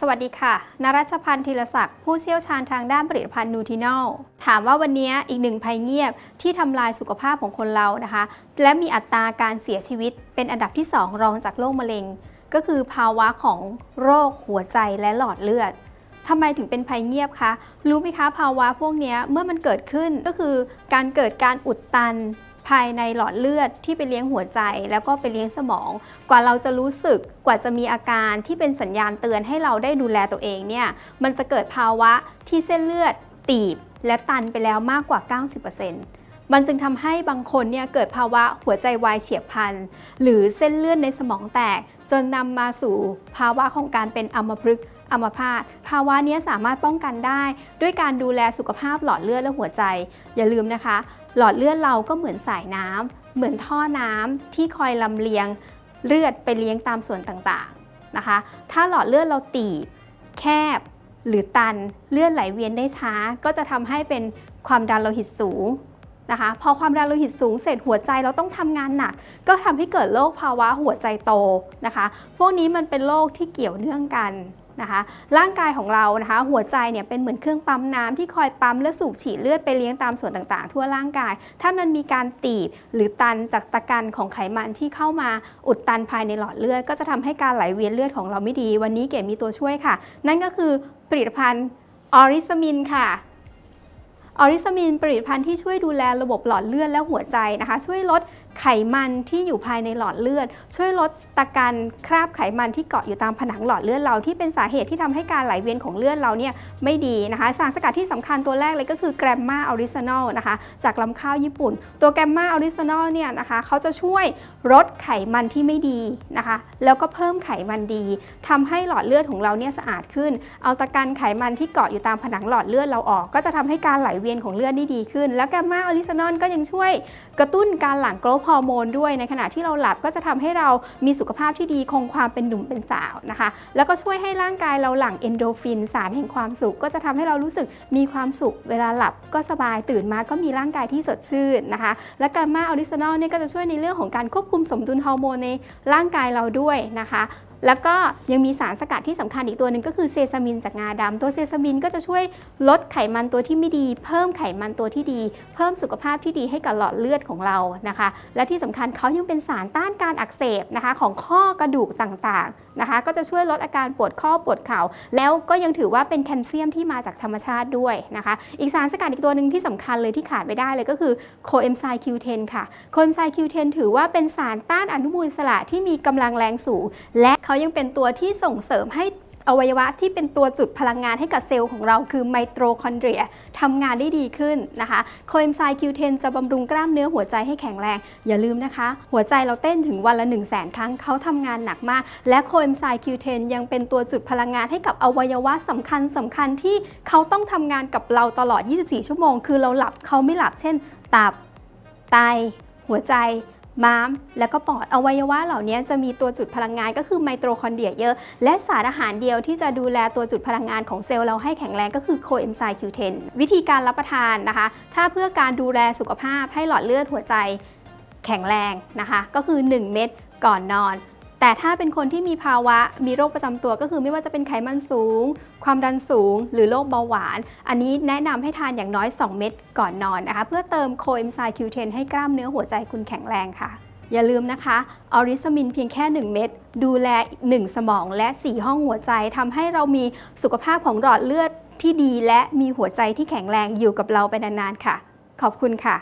สวัสดีค่ะ นรัชพันธ์ธีรศักดิ์ ผู้เชี่ยวชาญทางด้านผลิตภัณฑ์นูทินอล ถามว่าวันนี้อีกหนึ่งภัยเงียบที่ทำลายสุขภาพของคนเรานะคะ และมีอัตราการเสียชีวิตเป็นอันดับที่ 2 รองจากโรคมะเร็ง ก็คือภาวะของโรคหัวใจและหลอดเลือดทำไมถึงเป็นภัยเงียบคะ รู้ไหมคะภาวะพวกนี้เมื่อมันเกิดขึ้นก็คือการเกิดการอุดตัน ภายในหลอดเลือดที่ไปเลี้ยงหัวใจ แล้วก็ไปเลี้ยงสมอง กว่าเราจะรู้สึกกว่าจะมีอาการที่เป็นสัญญาณเตือนให้เราได้ดูแลตัวเองเนี่ยมันจะเกิดภาวะที่เส้นเลือดตีบและตันไปแล้วมากกว่า 90% มันจึงทำให้บางคนเนี่ยเกิดภาวะหัวใจวายเฉียบพลัน หรือเส้นเลือดในสมองแตก จนนำมาสู่ภาวะของการเป็นอัมพฤกษ์อัมพาตภาวะนี้สามารถป้องกันได้ ด้วยการดูแลสุขภาพหลอดเลือดและหัวใจ อย่าลืมนะคะ หลอดเลือดเราก็เหมือนสายน้ำเหมือนท่อน้ำที่คอยลำเลียงเลือดไปเลี้ยงตามส่วนต่างๆนะคะ ถ้าหลอดเลือดเราตีบ แคบ หรือตันเลือดไหลเวียนได้ช้า ก็จะทำให้เป็นความดันโลหิตสูง นะคะ พอความดันโลหิตสูงเสร็จหัวใจเราต้องทำงานหนัก ก็ทำให้เกิดโรคภาวะหัวใจโตนะคะ พวกนี้มันเป็นโรคที่เกี่ยวเนื่องกันนะคะร่างกายของเรานะคะ หัวใจเนี่ยเป็นเหมือนเครื่องปั๊มน้ำที่คอยปั๊มและสูบฉีดเลือดไปเลี้ยงตามส่วนต่างๆ ทั่วร่างกาย ถ้ามันมีการตีบหรือตันจากตะกันของไขมันที่เข้ามาอุดตันภายในหลอดเลือด ก็จะทำให้การไหลเวียนเลือดของเราไม่ดี วันนี้เก๋มีตัวช่วยค่ะ นั่นก็คือผลิตภัณฑ์ออริสมินค่ะ ออริสมินผลิตภัณฑ์ที่ช่วยดูแลระบบหลอดเลือดและหัวใจนะคะ ช่วยลดไขมันที่อยู่ภายในหลอดเลือด ช่วยลดตะกันคราบไขมันที่เกาะอยู่ตามผนังหลอดเลือดเราที่เป็นสาเหตุที่ทำให้การไหลเวียนของเลือดเราเนี่ยไม่ดีนะคะ สารสกัดที่สำคัญตัวแรกเลยก็คือแกรมมาออริจินอลนะคะ จากลำข้าวญี่ปุ่น ตัวแกรมมาออริจินอลเนี่ยนะคะเขาจะช่วยลดไขมันที่ไม่ดีนะคะ แล้วก็เพิ่มไขมันดีทำให้หลอดเลือดของเราเนี่ยสะอาดขึ้น เอาตะกันไขมันที่เกาะอยู่ตามผนังหลอดเลือดเราออก ก็จะทำให้การไหลเวียนเวียนของเลือดได้ดีขึ้น แล้วแกรมมาออริจินอลก็ยังช่วยกระตุ้นการหลั่งโกรทฮอร์โมนด้วยในขณะที่เราหลับก็จะทำให้เรามีสุขภาพที่ดีคงความเป็นหนุ่มเป็นสาวนะคะ แล้วก็ช่วยให้ร่างกายเราหลั่งเอนโดฟินสารแห่งความสุข ก็จะทำให้เรารู้สึกมีความสุข เวลาหลับก็สบายตื่นมาก็มีร่างกายที่สดชื่นนะคะ และกามาออริจินอลเนี่ยก็จะช่วยในเรื่องของการควบคุมสมดุลฮอร์โมนในร่างกายเราด้วยนะคะ แล้วก็ยังมีสารสกัดที่สำคัญอีกตัวหนึ่งก็คือเซซามินจากงาดำตัวเซซามินก็จะช่วยลดไขมันตัวที่ไม่ดี เพิ่มไขมันตัวที่ดี เพิ่มสุขภาพที่ดีให้กับหลอดเลือดของเรานะคะ และที่สำคัญเขายังเป็นสารต้านการอักเสบนะคะของข้อกระดูกต่างๆนะคะ ก็จะช่วยลดอาการปวดข้อปวดเข่า แล้วก็ยังถือว่าเป็นแคลเซียมที่มาจากธรรมชาติด้วยนะคะ อีกสารสกัดอีกตัวหนึ่งที่สำคัญเลยที่ขาดไม่ได้เลยก็คือโคเอนไซม์ Q10 ค่ะโคเอนไซม์ Q10 ถือว่าเป็นสารต้านอนุมูลอิสระที่มีกำลังแรงสูงและเขายังเป็นตัวที่ส่งเสริมให้อวัยวะที่เป็นตัวจุดพลังงานให้กับเซลล์ของเราคือไมโตคอนเดรียทำงานได้ดีขึ้นนะคะโคเอนไซม์ Q10 จะบำรุงกล้ามเนื้อหัวใจให้แข็งแรง อย่าลืมนะคะ หัวใจเราเต้นถึงวันละ 1 0 0 0 0แสนครั้งเขาทำงานหนักมาก และโคเอนไซม์ Q10 ยังเป็นตัวจุดพลังงานให้กับอวัยวะสำคัญสำคัญที่เขาต้องทำงานกับเราตลอด 24 ชั่วโมง คือเราหลับเขาไม่หลับเช่น ตับ ไต หัวใจ ม้าม และก็ปอดอวัยวะเหล่านี้จะมีตัวจุดพลังงานก็คือไมโตคอนเดรียเยอะ และสารอาหารเดียวที่จะดูแลตัวจุดพลังงานของเซลล์เราให้แข็งแรงก็คือโคเอนไซม์คิวเทนวิธีการรับประทานนะคะ ถ้าเพื่อการดูแลสุขภาพให้หลอดเลือดหัวใจแข็งแรงนะคะ ก็คือ 1 เม็ดก่อนนอน แต่ถ้าเป็นคนที่มีภาวะมีโรคประจำตัวก็คือไม่ว่าจะเป็นไขมันสูง ความดันสูง หรือโรคเบาหวาน อันนี้แนะนำให้ทานอย่างน้อย 2 เม็ดก่อนนอนนะคะ เพื่อเติมโคเอนไซม์ Q10 ให้กล้ามเนื้อหัวใจคุณแข็งแรงค่ะ อย่าลืมนะคะออริสมินเพียงแค่ 1 เม็ดดูแล 1 สมองและ 4 ห้องหัวใจทำให้เรามีสุขภาพของหลอดเลือดที่ดีและมีหัวใจที่แข็งแรงอยู่กับเราไปนานๆค่ะ ขอบคุณค่ะ